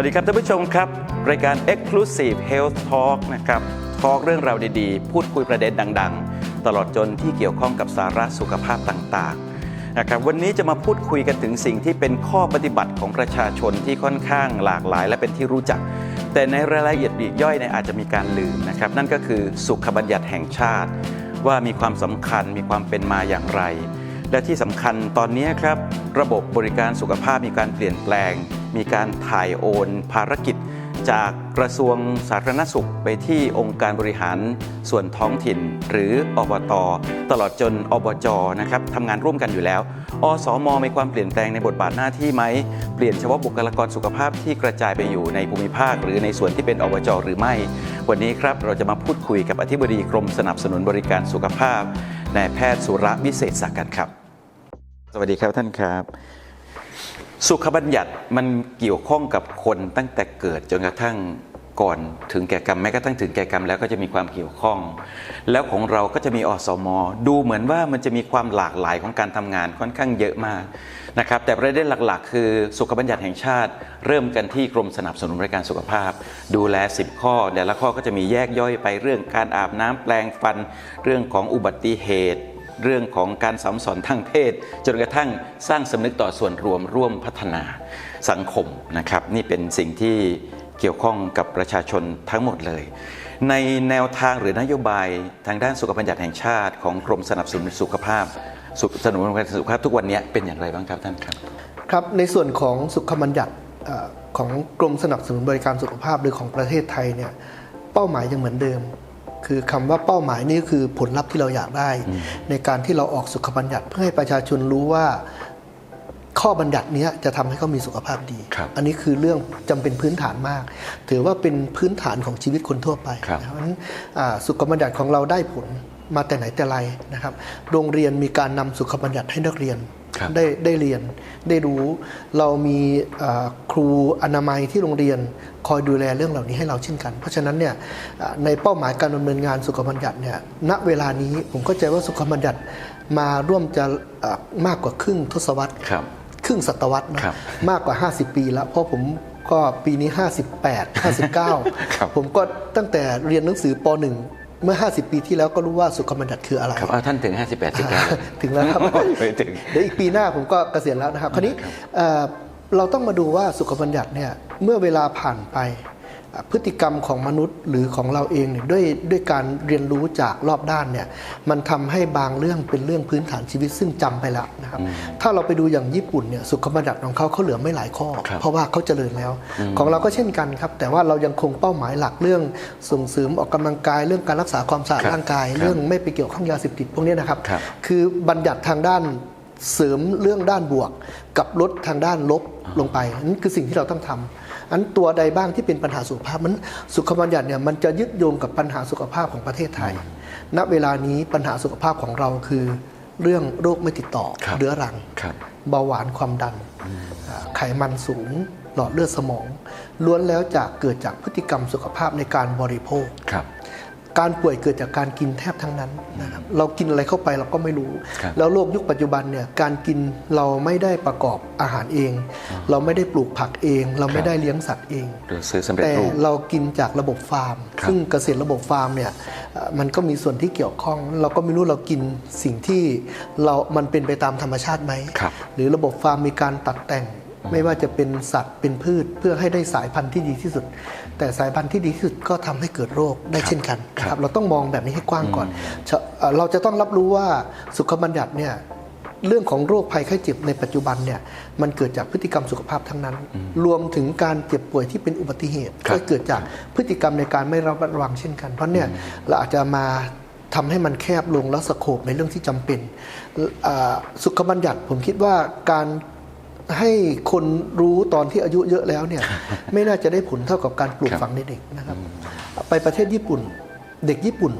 สวัสดีครับท่านผู้ชมครับ รายการ Exclusive Health Talk นะครับทอล์กเรื่องราวดีๆ พูดคุยประเด็นดัง ๆ ตลอดจนที่เกี่ยวข้องกับสาระสุขภาพต่างๆนะครับวันนี้จะมาพูดคุยกันถึงสิ่งที่เป็นข้อปฏิบัติของประชาชนที่ค่อนข้างหลากหลาย และเป็นที่รู้จัก แต่ในรายละเอียดปลีกย่อยเนี่ยอาจจะมีการลืมนะครับนั่นก็คือสุขบัญญัติแห่งชาติ ว่ามีความสำคัญมีความเป็นมาอย่างไร และที่สำคัญตอนนี้ครับระบบบริการสุขภาพมีการเปลี่ยนแปลง มีการถ่ายโอนภารกิจ จากกระทรวงสาธารณสุขไปที่องค์การบริหารส่วนท้องถิ่น หรืออบต ตลอดจนอบจนะครับทำงานร่วมกันอยู่แล้ว อสมมีความเปลี่ยนแปลงในบทบาทหน้าที่ไหม เปลี่ยนเฉพาะบุคลากรสุขภาพที่กระจายไปอยู่ในภูมิภาค หรือในส่วนที่เป็นอบจหรือไม่ วันนี้ครับเราจะมาพูดคุยกับอธิบดีกรมสนับสนุนบริการสุขภาพนายแพทย์สุระวิเศษสักกันครับ สวัสดีครับท่านครับ สุขบัญญัติมันเกี่ยวข้องกับคนตั้งแต่เกิดจนกระทั่งก่อนถึงแก่กรรมแม้กระทั่งถึงแก่กรรมแล้วก็จะมีความเกี่ยวข้อง แล้วของเราก็จะมีอสมดูเหมือนว่ามันจะมีความหลากหลายของการทำงานค่อนข้างเยอะมากนะครับแต่ประเด็นหลักๆ คือสุขบัญญัติแห่งชาติ เริ่มกันที่กรมสนับสนุนบริการสุขภาพ ดูแล 10 ข้อแต่ละข้อก็จะมีแยกย่อยไปเรื่องการอาบน้ำแปลงฟัน เรื่องของอุบัติเหตุ เรื่องของการสัมสอนทางเพศ จนกระทั่งสร้างสำนึกต่อส่วนรวมร่วมพัฒนาสังคมนะครับนี่เป็นสิ่งที่เกี่ยวข้องกับประชาชนทั้งหมดเลย ในแนวทางหรือนโยบายทางด้านสุขบัญญัติแห่งชาติ ของกรมสนับสนุนสุขภาพสุขสนับสนุนการสุขภาพทุกวันนี้เป็นอย่างไรบ้างครับท่านครับครับในส่วนของสุขบัญญัติของกรมสนับสนุนบริการสุขภาพหรือของประเทศไทยเนี่ยเป้าหมายยังเหมือนเดิม คือคำว่าเป้าหมายนี่คือผลลัพธ์ที่เราอยากได้ ในการที่เราออกสุขบัญญัติเพื่อให้ประชาชนรู้ว่าข้อบัญญัติเนี้ยจะทำให้เขามีสุขภาพดีครับอันนี้คือเรื่องจำเป็นพื้นฐานมาก ถือว่าเป็นพื้นฐานของชีวิตคนทั่วไปครับนะครับเพราะฉะนั้นอ่าสุขบัญญัติของเราได้ผลมาแต่ไหนแต่ไรนะครับ โรงเรียนมีการนำสุขบัญญัติให้นักเรียนครับ ได้ได้เรียนได้รู้เรามีเอ่อครูอนามัยที่โรงเรียนคอยดูแลเรื่องเหล่านี้ให้เราเช่นกัน เพราะฉะนั้นเนี่ยเอ่อในเป้าหมายการดำเนินงานสุขบัญญัติเนี่ยณเวลานี้ผมเข้าใจว่าสุขบัญญัติมาร่วมจะเอ่อมากกว่าครึ่งทศวรรษครับครึ่งศตวรรษนะครับมากกว่า 50 ปีแล้วเพราะผมก็ปีนี้ 58 59ครับผมก็ตั้งแต่เรียนหนังสือป .1 เมื่อ 50 ปีที่แล้วก็รู้ว่าสุขบัญญัติคืออะไรครับเอาท่านถึง 58สิบเก้าถึงแล้วครับไปถึงเดี๋ยวอีกปีหน้าผมก็เกษียณแล้วนะครับคราวนี้เอ่อเราต้องมาดูว่าสุขบัญญัติเนี่ยเมื่อเวลาผ่านไปอะ พฤติกรรมของมนุษย์หรือของเราเองเนี่ยด้วยด้วยการเรียนรู้จากรอบด้านเนี่ยมันทำให้บางเรื่องเป็นเรื่องพื้นฐานชีวิตซึ่งจำไปแล้วนะครับถ้าเราไปดูอย่างญี่ปุ่นเนี่ยสุขบัญญัติของเขาเขาเหลือไม่หลายข้อครับเพราะว่าเขาเจริญแล้ว ของเราก็เช่นกันครับแต่ว่าเรายังคงเป้าหมายหลักเรื่องส่งเสริมออกกำลังกาย เรื่องการรักษาความสะอาดครับร่างกายครับเรื่องไม่ไปเกี่ยวข้องยาเสพติดพวกนี้นะครับครับคือบัญญัติทางด้านเสริมเรื่องด้านบวก กับลดทางด้านลบลงไปนั่นคือสิ่งที่เราต้องทำ อันตัวใดบ้างที่เป็นปัญหาสุขภาพมันสุขบัญญัติเนี่ยมันจะยึดโยงกับปัญหาสุขภาพของประเทศไทย ณเวลานี้ปัญหาสุขภาพของเราคือเรื่องโรคไม่ติดต่อครับเรื้อรังครับเบาหวานความดันอ่าไขมันสูง หลอดเลือดสมอง ล้วนแล้วจากเกิดจากพฤติกรรมสุขภาพในการบริโภคครับ การป่วยเกิดจากการกินแทบทั้งนั้นนะครับเรากินอะไรเข้าไปเราก็ไม่รู้ครับแล้วโลกยุคปัจจุบันเนี่ยการกินเราไม่ได้ประกอบอาหารเอง เราไม่ได้ปลูกผักเอง เราไม่ได้เลี้ยงสัตว์เองหรือซื้อสำเร็จแต่รูปเรากินจากระบบฟาร์มครับซึ่งเกษตรระบบฟาร์มเนี่ยเอ่อมันก็มีส่วนที่เกี่ยวข้อง เราก็ไม่รู้เรากินสิ่งที่เรา มันเป็นไปตามธรรมชาติไหมครับหรือระบบฟาร์มมีการตัดแต่งไม่ว่าจะเป็นสัตว์เป็นพืชเพื่อให้ได้สายพันธุ์ที่ดีที่สุด แต่สายพันธุ์ที่ดีที่สุดก็ทำให้เกิดโรคได้เช่นกันนะคครัรับบเราต้องมองแบบนี้ให้กว้างก่อนเชเอ่อเราจะต้องรับรู้ว่าสุขบัญญัติเนี่ยเรื่องของโรคภัยไข้เจ็บในปัจจุบันเนี่ยมันเกิดจากพฤติกรรมสุขภาพทั้งนั้น รวมถึงการเจ็บป่วยที่เป็นอุบัติเหตุครับก็เกิดจากพฤติกรรมในการไม่ระมัดระวังเช่นกัน เพราะเนี่ยเราอาจจะมาทำให้มันแคบลงแล้วสโคบในเรื่องที่จำเป็นอ่าสุขบัญญัติผมคิดว่าการ ให้คนรู้ตอนที่อายุเยอะแล้วเนี่ยไม่น่าจะได้ผลเท่ากับการปลูกครับฝังในเด็กนะครับ ไปประเทศญี่ปุ่น เด็กญี่ปุ่น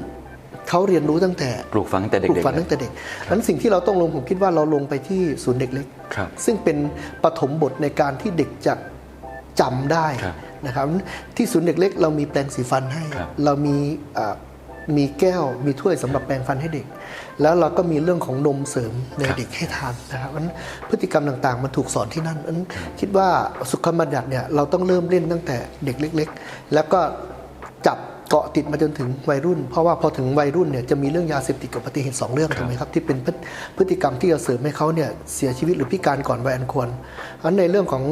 เขาเรียนรู้ตั้งแต่ปลูกฝังตั้งแต่เด็ปลูกกๆฝังตั้งแต่เด็กนั้นสิ่งที่เราต้องลงผมคิดว่าเราลงไปที่ศูนย์เด็กเล็กครับซึ่งเป็นปฐมบทในการที่เด็กจะจำได้ครับนะครับที่ศูนย์เด็กเล็ก เรามีแปรงสีฟันให้ครับเรามีอ่า มีแก้วมีถ้วยสำหรับแปรงฟันให้เด็ก แล้วเราก็มีเรื่องของนมเสริมในครับเด็กให้ทานนะครับเพราะฉะนั้นพฤติกรรมต่างๆ มันถูกสอนที่นั่นเพราะฉะนั้นคิดว่าสุขบัญญัติเนี่ยเราต้องเริ่มเล่นตั้งแต่เด็กเล็ก ๆ แล้วก็จับ เกาะติดมาจนถึงวัยรุ่น เพราะว่าพอถึงวัยรุ่นเนี่ยจะมีเรื่องยาเสพติดกับอุบัติเหตุสองเรื่องถูกไหมครับที่เป็นพฤพฤติกรรมที่จะเสริมให้เขาเนี่ยเสียชีวิตหรือพิการก่อนวัยอันควรเพราะฉะนั้นในเรื่องของ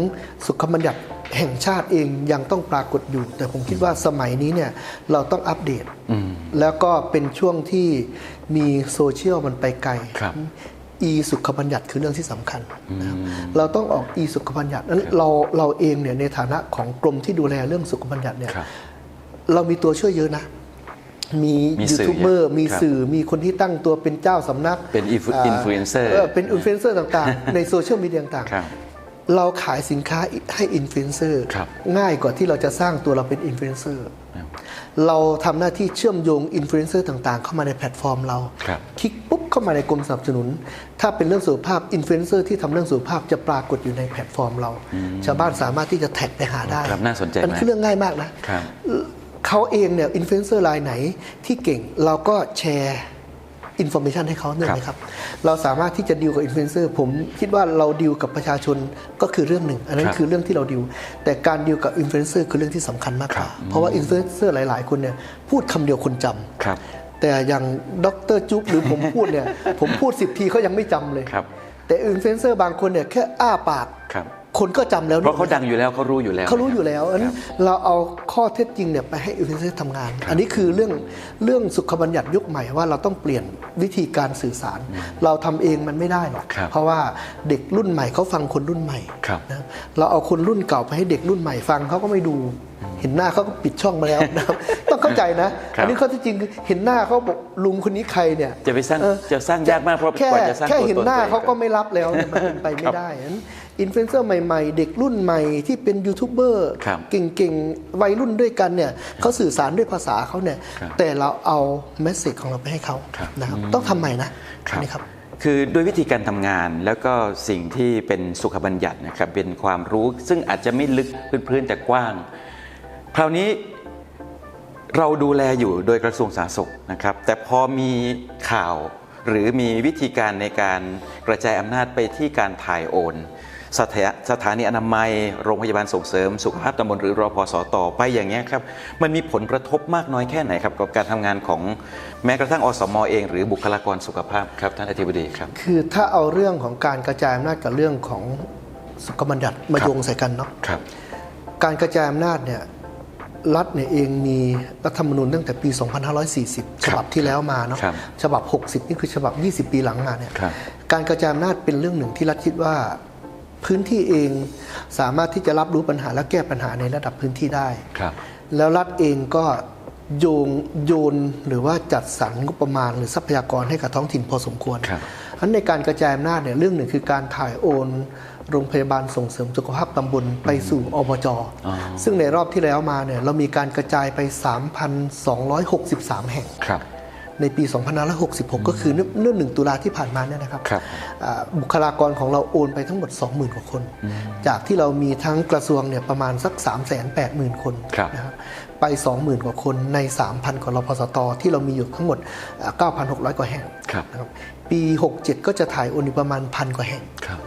สุขบัญญัติแห่งชาติเองยังต้องปรากฏอยู่ แต่ผมคิดว่าสมัยนี้เนี่ยเราต้องอัปเดต แล้วก็เป็นช่วงที่มีโซเชียลมันไปไกลครับอีสุขบัญญัติคือเรื่องที่สำคัญนะครับเราต้องออกอีสุขบัญญัตินั้นเราเราเองเนี่ยในฐานะของกรมที่ดูแลเรื่องสุขบัญญัติเนี่ยครับ เรามีตัวช่วยเยอะนะ มีมียูสื่อทูบเบอร์ มีครับสื่อมีคนที่ตั้งตัวเป็นเจ้าสำนัก เป็น influ- า influencer เป็นอินฟลูเอนเซอร์ต่างๆ ในโซเชียลมีเดียต่างครับๆเราขายสินค้าให้อินฟลูเอนเซอร์ครับง่ายกว่าที่เราจะสร้างตัวเราเป็นอินฟลูเอนเซอร์เราทำหน้าที่เชื่อมโยงอินฟลูเอนเซอร์ต่างๆ เข้ามาในแพลตฟอร์มเราครับคลิกปุ๊บเข้ามาในกรมสนับสนุน ถ้าเป็นเรื่องสุขภาพอินฟลูเอนเซอร์ที่ทำเรื่องสุขภาพจะปรากฏอยู่ในแพลตฟอร์มเรา ชาวบ้านสามารถที่จะแท็กไปหาได้ครับน่าสนใจมันมากคือเรื่องง่ายมากนะครับ เขาเองเนี่ยอินฟลูเอนเซอร์รายไหนที่เก่งเราก็แชร์อินโฟ a t ชันให้เขาเนี่ยนะครับ เราสามารถที่จะดีลกับอินฟลูเอนเซอร์ผมคิดว่าเราดีลกับประชาชนก็คือเรื่องหนึ่ง อันนั้คนรับคือเรื่องที่เราดีลแต่การดีลกับอินฟลูเอนเซอร์คือเรื่องที่สำคัญมากกว่าครับเพราะว่าอินฟลูเอนเซอร์หลาย ๆ คนเนี่ยพูดคำเดียวคนจำครับ แต่อย่างดรจุ๊บหรือผมพูดเนี่ยผมพูดสิบทีเขายังไม่จำเลยครับแต่อินฟลูเอนเซอร์บางคนเนี่ยแค่อ้าปาก ครับคนก็จำแล้วเพราะเขาดังอยู่แล้วเขารู้อยู่แล้วเขารู้อยู่แล้วอันนั้นเราเอาข้อเท็จจริงเนี่ยไปให้อินฟลูเอนเซอร์ทำงาน อันนี้คือเรื่องเรื่องสุขบัญญัติยุคใหม่ว่าเราต้องเปลี่ยนวิธีการสื่อสาร เราทำเองมันไม่ได้หรอกครับเพราะว่าเด็กรุ่นใหม่เขาฟังคนรุ่นใหม่ครับนะเราเอาคนรุ่นเก่าไปให้เด็กรุ่นใหม่ฟังเขาก็ไม่ดู เห็นหน้าเขาก็ปิดช่องมาแล้วนะครับต้องเข้าใจนะครับอันี้ข้อเท็จจริงคือเห็นหน้าเขาบอกลุงคนนี้ใครเนี่ยจะไปสร้างเออจะสร้างยากมากเพราะแค่กว่าจะสร้างแค่ตัวเห็นตนหน้าตัวเองเขาก็ไม่รับแล้วเนี่ยมันเป็นไปไม่ได้ฉะนั้น อินฟลูเอนเซอร์ใหม่ๆ เด็กรุ่นใหม่ที่เป็นยูทูบเบอร์ครับเก่งๆ วัยรุ่นด้วยกันเนี่ยเขาสื่อสารด้วยภาษาเขาเนี่ย ครับแต่เราเอาเมสเซจของเราไปให้เขาครับ นะครับ ต้องทำใหม่นะอันนี่ครับ คือด้วยวิธีการทำงานแล้วก็สิ่งที่เป็นสุขบัญญัตินะครับเป็นความรู้ซึ่งอาจจะไม่ลึกพื้นๆแต่กว้าง คราวนี้เราดูแลอยู่โดยกระทรวงสาธารณสุขนะครับ แต่พอมีข่าวหรือมีวิธีการในการกระจายอำนาจไปที่การถ่ายโอน สถาสถานีอนามัย โรงพยาบาลส่งเสริม สุขภาพตำบลหรือรอพสต่อไปอย่างเงี้ยครับ มันมีผลกระทบมากน้อยแค่ไหนครับกับการทำงานของแม้กระทั่งอสมเอง หรือบุคลากรสุขภาพครับท่านอธิบดีครับ คือถ้าเอาเรื่องของการกระจายอำนาจกับเรื่องของสุขบัญญัติมาครับโยงใส่กันเนาะครับ การกระจายอำนาจเนี่ยรัฐเนี่ยเองมีรัฐธรรมนูญตั้งแต่ปี 2540 ฉบับที่แล้วมาเนาะครับฉบับ 60 นี่คือฉบับ 20 ปีหลังมาเนี่ยครับการกระจายอำนาจเป็นเรื่องหนึ่งที่รัฐคิดว่า พื้นที่เองสามารถที่จะรับรู้ปัญหาและแก้ปัญหาในระดับพื้นที่ได้ครับ แล้วรัฐเองก็โยงโยนหรือว่าจัดสรรงบประมาณหรือทรัพยากรให้กับท้องถิ่นพอสมควรครับอันในการกระจายอำนาจเนี่ยเรื่องหนึ่งคือการถ่ายโอนโรงพยาบาลส่งเสริมสุขภาพตำบลไปสู่อบจอ๋อซึ่งในรอบที่แล้วมาเนี่ยเรามีการกระจายไป 3,263 แห่งครับ ในปี 2566 ก็คือเนื่องหนึ่งตุลาที่ผ่านมาเนี่ยนะครับครับอ่าบุคลากรของเราโอนไปทั้งหมด 20,000 กว่าคน จากที่เรามีทั้งกระทรวงเนี่ยประมาณสัก 380,000 คนครับนะครับไป 20,000 กว่าคนใน 3,000 กว่ารพสตที่เรามีอยู่ทั้งหมดอ่า9,600 กว่าแห่งครับนะครับปี 67 ก็จะถ่ายโอนอีกประมาณพันกว่าแห่งครับ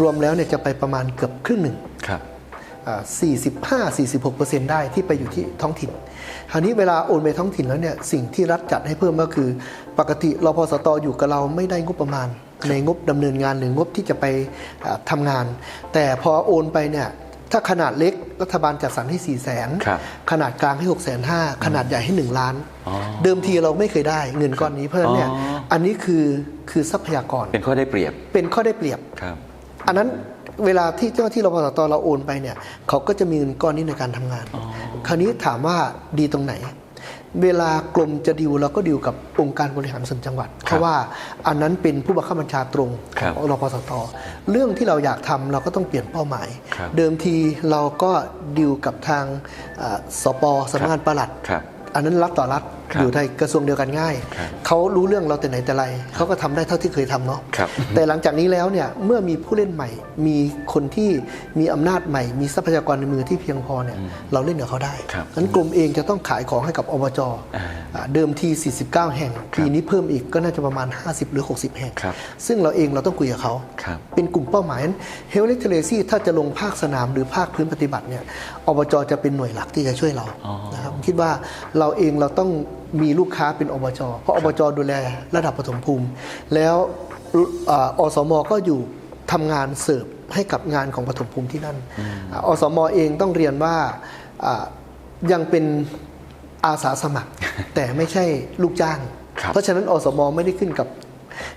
รวมแล้วเนี่ยจะไปประมาณเกือบครึ่งหนึ่งครับอ่า 45-46%ได้ที่ไปอยู่ที่ท้องถิ่นคราวนี้เวลาโอนไปท้องถิ่นแล้วเนี่ยสิ่งที่รัฐจัดให้เพิ่มก็คือ ปกติรพสตอยู่กับเราไม่ได้งบประมาณ ในงบดำเนินงานหรืองบที่จะไปอ่าทำงาน แต่พอโอนไปเนี่ยถ้าขนาดเล็กรัฐบาลจัดสรรให้ 4 0 0 0 0ครับ0ขนาดกลางให้ 6 5 0 0 0ขนาดใหญ่ให้ 1 ล้านอ๋อเดิมทีเราไม่เคยได้เงินก้อนนี้เพราะฉะนั้นเนี่ยอ๋ออันนี้คือคือทรัพยากรเป็นข้อได้เปรียบเป็นข้อได้เปรียบครับอันนั้น เวลาที่เจ้าหน้าที่รพสตเราโอนไปเนี่ยเขาก็จะมีเงินก้อนนี้ในการทำงาน คราวนี้ถามว่าดีตรงไหน เวลากรมจะดิวเราก็ดิวกับองค์การบริหารส่วนจังหวัด เพราะว่าอันนั้นเป็นผู้บังคับบัญชาตรงครับของรพสตเรื่องที่เราอยากทำเราก็ต้องเปลี่ยนเป้าหมายครับเดิมทีเราก็ดิวกับทางอ่าสปสำนักงานปลัดครับอันนั้นรัฐต่อรัฐครับ อยู่ในกระทรวงเดียวกันง่ายครับเขารู้เรื่องเราแต่ไหนแต่ไร เขาก็ทำได้เท่าที่เคยทำเนาะครับแต่หลังจากนี้แล้วเนี่ยเมื่อมีผู้เล่นใหม่ มีคนที่มีอำนาจใหม่ มีทรัพยากรในมือที่เพียงพอเนี่ยเราเล่นกับเขาได้ครับงั้นกรมเองจะต้องขายของให้กับอบจอ่าอ่าเดิมที 49 แห่งปีนี้เพิ่มอีกก็น่าจะประมาณ 50 หรือ 60 แห่งครับซึ่งเราเองเราต้องคุยกับเขาครับเป็นกลุ่มเป้าหมายเฮล t เล a ซี่ถ้าจะลงภาคสนามหรือภาคพื้นปฏิบัติเนี่ยอบจจะเป็นหน่วยหลักที่จะช่วยเราอ๋อนะครับผมคิดว่าเราเองเราต้อง มีลูกค้าเป็นอบจเพราะอบจดูแลระดับปฐมภูมิ แล้วอ่าอสมก็อยู่ทำงานเสิร์ฟให้กับงานของปฐมภูมิที่นั่นอ่าอสมเองต้องเรียนว่าอ่ายังเป็นอาสาสมัคร แต่ไม่ใช่ลูกจ้างครับเพราะฉะนั้นอสมไม่ได้ขึ้นกับ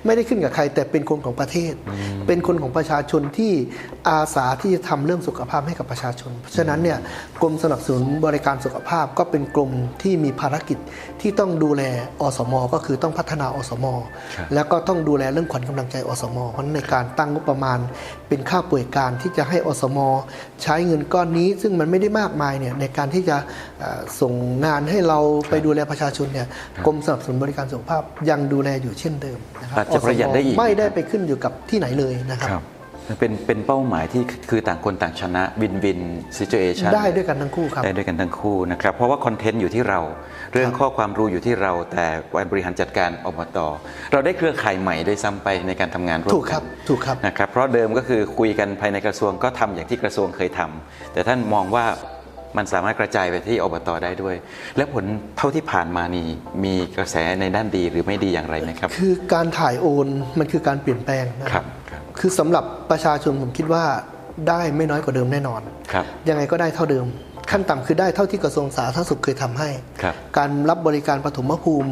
ไม่ได้ขึ้นกับใคร แต่เป็นคนของประเทศ เป็นคนของประชาชนที่อาสาที่จะทำเรื่องสุขภาพให้กับประชาชน เพราะฉะนั้นเนี่ยกรมสนับสนุนบริการสุขภาพก็เป็นกรมที่มีภารกิจที่ต้องดูแลอสม ก็คือต้องพัฒนาอสมครับแล้วก็ต้องดูแลเรื่องขวัญกำลังใจอสม เพราะฉะนั้นในการตั้งงบประมาณ เป็นค่าป่วยการที่จะให้อสม ใช้เงินก้อนนี้ ซึ่งมันไม่ได้มากมายเนี่ยในการที่จะเอ่อส่งงานให้เราไปดูแลประชาชนเนี่ยกรมสนับสนุนบริการสุขภาพยังดูแลอยู่เช่นเดิมนะครับอาจจะประหยัดได้อีก ไม่ได้ไปขึ้นอยู่กับที่ไหนเลยนะครับครับเป็นเป็นเป้าหมายที่คือต่างคนต่างชนะวินวินซิจูเอชันได้ด้วยกันทั้งคู่ครับได้ด้วยกันทั้งคู่นะครับเพราะว่าคอนเทนต์อยู่ที่เรา เรื่องข้อความรู้อยู่ที่เรา แต่การบริหารจัดการอบตเราได้เครือข่ายใหม่ด้วยซ้ำไปในการทำงานร่วมถูกกัครันบถูกครับนะครับเพราะเดิมก็คือคุยกันภายในกระทรวงก็ทำอย่างที่กระทรวงเคยทำแต่ท่านมองว่า มันสามารถกระจายไปที่อบตได้ด้วย และผลเท่าที่ผ่านมานี่มีกระแสในด้านดีหรือไม่ดีอย่างไรไหมครับ คือการถ่ายโอนมันคือการเปลี่ยนแปลงนะคครัรับบครับ คือสำหรับประชาชนผมคิดว่าได้ไม่น้อยกว่าเดิมแน่นอนครับยังไงก็ได้เท่าเดิม ขั้นต่ำคือได้เท่าที่กระทรวงสาธารณสุขเคยทำให้ครับการรับบริการปฐมภูมิ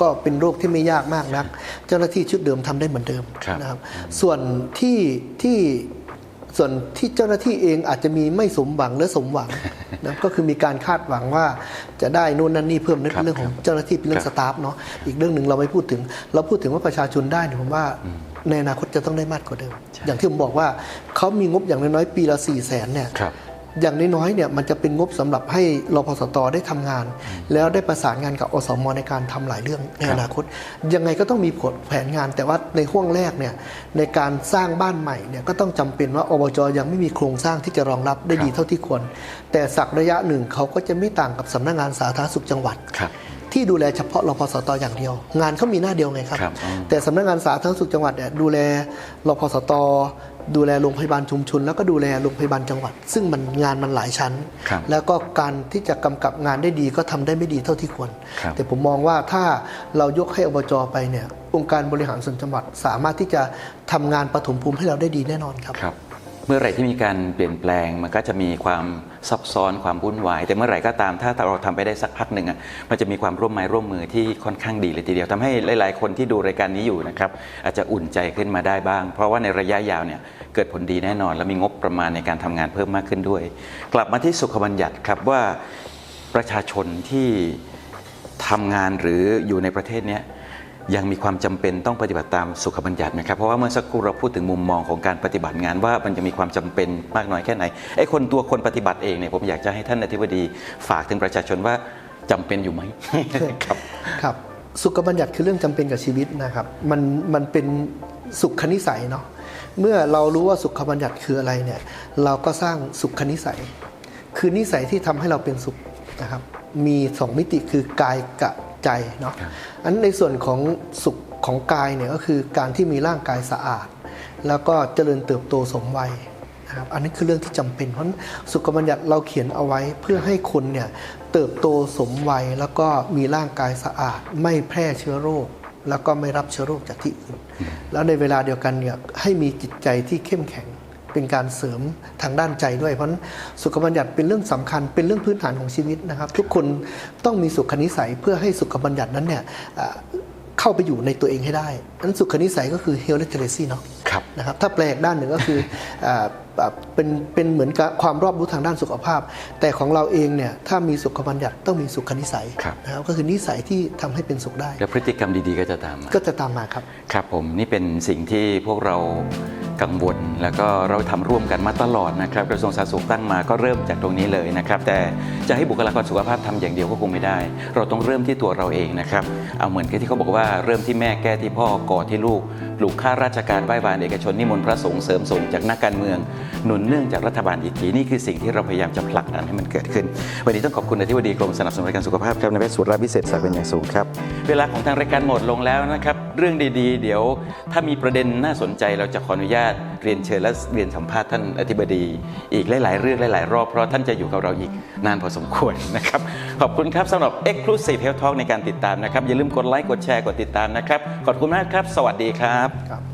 ก็เป็นโรคที่ไม่ยากมากนัก เจ้าหน้าที่ชุดเดิมทำได้เหมือนเดิมครับนะครับ ส่วนที่ที่ ส่วนที่เจ้าหน้าที่เองอาจจะมีไม่สมหวังหรือสมหวังนะก็คือมีการคาดหวังว่าจะได้นู่นนั่นนี่เพิ่มนั่นครับเป็นเรื่องของเจ้าหน้าที่เป็นเรื่อคงรัสบตาฟเนาะอีกเรื่องหนึ่งเราไม่พูดถึง เราพูดถึงว่าประชาชนได้เนี่ยผมว่าในอนาคตจะต้องได้มากกว่าเดิม อย่างที่ผมบอกว่าเขามีงบอย่างน้อยๆปีละ4ี่แสนเนี่ยครับ อย่างน้อยๆเนี่ยมันจะเป็นงบสำหรับให้รพสตได้ทำงาน แล้วได้ประสานงานกับอสมในการทำหลายเรื่องในครับอนาคต ยังไงก็ต้องมีผลแผนงาน แต่ว่าในห่วงแรกเนี่ยในการสร้างบ้านใหม่เนี่ยก็ต้องจำเป็นว่าอบจยังไม่มีโครงสร้างที่จะรองรับได้ดีเท่าที่ควร แต่สักระยะหนึ่งเขาก็จะไม่ต่างกับสำนักงานสาธารณสุขจังหวัดครับที่ดูแลเฉพาะรพสตอย่างเดียว งานเขามีหน้าเดียวไงครับครับอืมแต่สำนักงานสาธารณสุขจังหวัดเนี่ยดูแลรพสต ดูแลโรงพยาบาลชุมชน แล้วก็ดูแลโรงพยาบาลจังหวัด ซึ่งมันงานมันหลายชั้นครับแล้วก็การที่จะกำกับงานได้ดีก็ทำได้ไม่ดีเท่าที่ควรครับแต่ผมมองว่าถ้าเรายกให้อบจไปเนี่ยองค์การบริหารส่วนจังหวัด สามารถที่จะทำงานปฐมภูมิให้เราได้ดีแน่นอนครับครับ เมื่อไหร่ที่มีการเปลี่ยนแปลง มันก็จะมีความซับซ้อนความวุ่นวาย แต่เมื่อไหร่ก็ตามถ้าเราทำไปได้สักพักหนึ่งอะมันจะมีความร่วมไม้ร่วมมือที่ค่อนข้างดีเลยทีเดียวทำให้หลาย ๆ คนที่ดูรายการนี้อยู่นะครับอาจจะอุ่นใจขึ้นมาได้บ้าง เพราะว่าในระยะยาวเนี่ยเกิดผลดีแน่นอน และมีงบประมาณในการทำงานเพิ่มมากขึ้นด้วย กลับมาที่สุขบัญญัติครับว่าประชาชนที่ทำงานหรืออยู่ในประเทศเนี้ ยยังมีความจำเป็นต้องปฏิบัติตามสุขบัญญัตินะครับ เพราะว่าเมื่อสักครู่เราพูดถึงมุมมองของการปฏิบัติงานว่ามันจะมีความจำเป็นมากน้อยแค่ไหนไอ้คนตัวคนปฏิบัติเองเนี่ยผมอยากจะให้ท่านอธิบดีฝากถึงประชาชนว่าจำเป็นอยู่ไหมครับครับ สุขบัญญัติคือเรื่องจำเป็นกับชีวิตนะครับ มันมันเป็นสุขนิสัยเนาะเมื่อเรารู้ว่าสุขบัญญัติคืออะไรเนี่ยเราก็สร้างสุขนิสัย คือนิสัยที่ทำให้เราเป็นสุขนะครับมีสองมิติคือกายกับ ใจเนาะครับอันในส่วนของสุขของกายเนี่ยก็คือการที่มีร่างกายสะอาด แล้วก็เจริญเติบโตสมวัยนะครับอันนี้คือเรื่องที่จำเป็นเพราะฉะนั้นสุขบัญญัติเราเขียนเอาไว้เพื่อให้คนเนี่ยเติบโตสมวัยแล้วก็มีร่างกายสะอาด ไม่แพร่เชื้อโรค แล้วก็ไม่รับเชื้อโรคจากที่อื่น แล้วในเวลาเดียวกันเนี่ยให้มีจิตใจที่เข้มแข็ง เป็นการเสริมทางด้านใจด้วย เพราะฉะนั้นสุขบัญญัติเป็นเรื่องสำคัญเป็นเรื่องพื้นฐานของชีวิตนะครับ ทุกคนต้องมีสุขนิสัยเพื่อให้สุขบัญญัตินั้นเนี่ยอ่าเข้าไปอยู่ในตัวเองให้ได้นั้นสุขนิสัยก็คือ health literacy เนาะครับนะครับถ้าแปลอีกด้านหนึ่งก็คืออาอะ เป็นเป็นเหมือนกับความรอบรู้ทางด้านสุขภาพ แต่ของเราเองเนี่ยถ้ามีสุขบัญญัติต้องมีสุขนิสัยครับนะครับก็คือนิสัยที่ทำให้เป็นสุขได้ และพฤติกรรมดีๆก็จะตามมาก็จะตามมาครับครับผมนี่เป็นสิ่งที่พวกเรากังวลแล้วก็เราทำร่วมกันมาตลอดนะครับกระทรวงสาธารณสุขตั้งมาก็เริ่มจากตรงนี้เลยนะครับแต่จะให้บุคลากรสุขภาพทำอย่างเดียวก็คงไม่ได้ เราต้องเริ่มที่ตัวเราเองนะครับเอาเหมือนกับที่เขาบอกว่าเริ่มที่แม่แก้ที่พ่อก่อที่ลูกปลูกข้าราชการไหว้วานเอกชนนิมนต์พระสงฆ์เสริมส่งจากนักการเมือง หนุนเนื่องจากรัฐบาลอีกทีนี่คือสิ่งที่เราพยายามจะผลักดันให้มันเกิดขึ้น วันนี้ต้องขอบคุณอธิบดีกรมสนับสนุนการสุขภาพครับนายแพทย์สุรพิเศษศักดิ์เป็นอย่างสูงครับ เวลาของทางรายการหมดลงแล้วนะครับ เรื่องดีๆ เดี๋ยว ถ้ามีประเด็นน่าสนใจเราจะขออนุญาตเรียนเชิญและเรียนสัมภาษณ์ท่านอธิบดี อีกหลาย ๆ เรื่องหลาย ๆ รอบเพราะท่านจะอยู่กับเราอีกนานพอสมควรนะครับขอบคุณครับสำหรับ Exclusive Health Talk ในการติดตามนะครับอย่าลืมกดไลค์กดแชร์กดติดตามนะครับขอบคุณมากครับ สวัสดีครับ